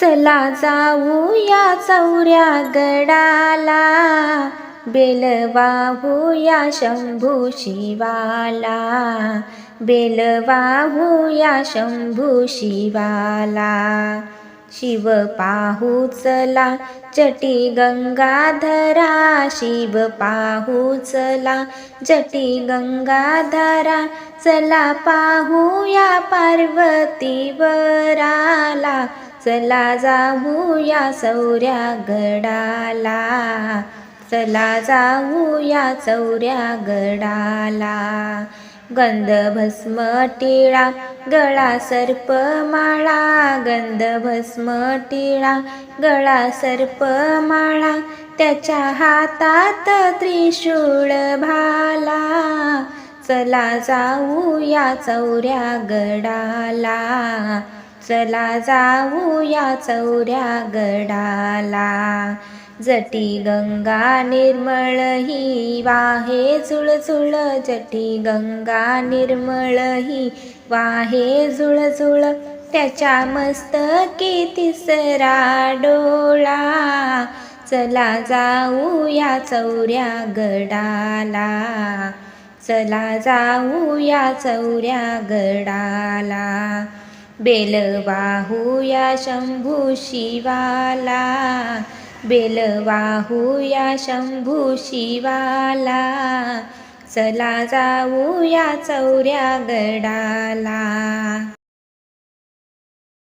चला जाऊया चौऱ्या गडाला बेल वाहूया शंभू शिवाला बेल वाहूया शंभू शिवाला. शिव पाहू चला जटी गंगाधरा शिव पाहू चला जटी गंगाधरा चला पाहूया पार्वती वराला चला जाऊया चौऱ्या गडाला. चला जाऊया चौऱ्या गडाला. गंध भस्म टिळा गळा सर्प माळा गंध भस्म टिळा गळा सर्प माळा त्याच्या हातात त्रिशूळ भाला. चला जाऊया चौऱ्या गडाला. चला जाऊया चौऱ्या गडाला. जटी गंगा निर्मळ ही वाहे झुळझुळ जटी गंगा निर्मळ ही वाहे झुळझुळ त्याच्या मस्तकी तिसरा डोळा. चला जाऊया चौऱ्या गडाला. चला जाऊया चौऱ्या गडाला. बेल वाहूया शंभू शिवाला बेल वाहूया शंभू शिवाला चला जाऊया चौऱ्या गडाला.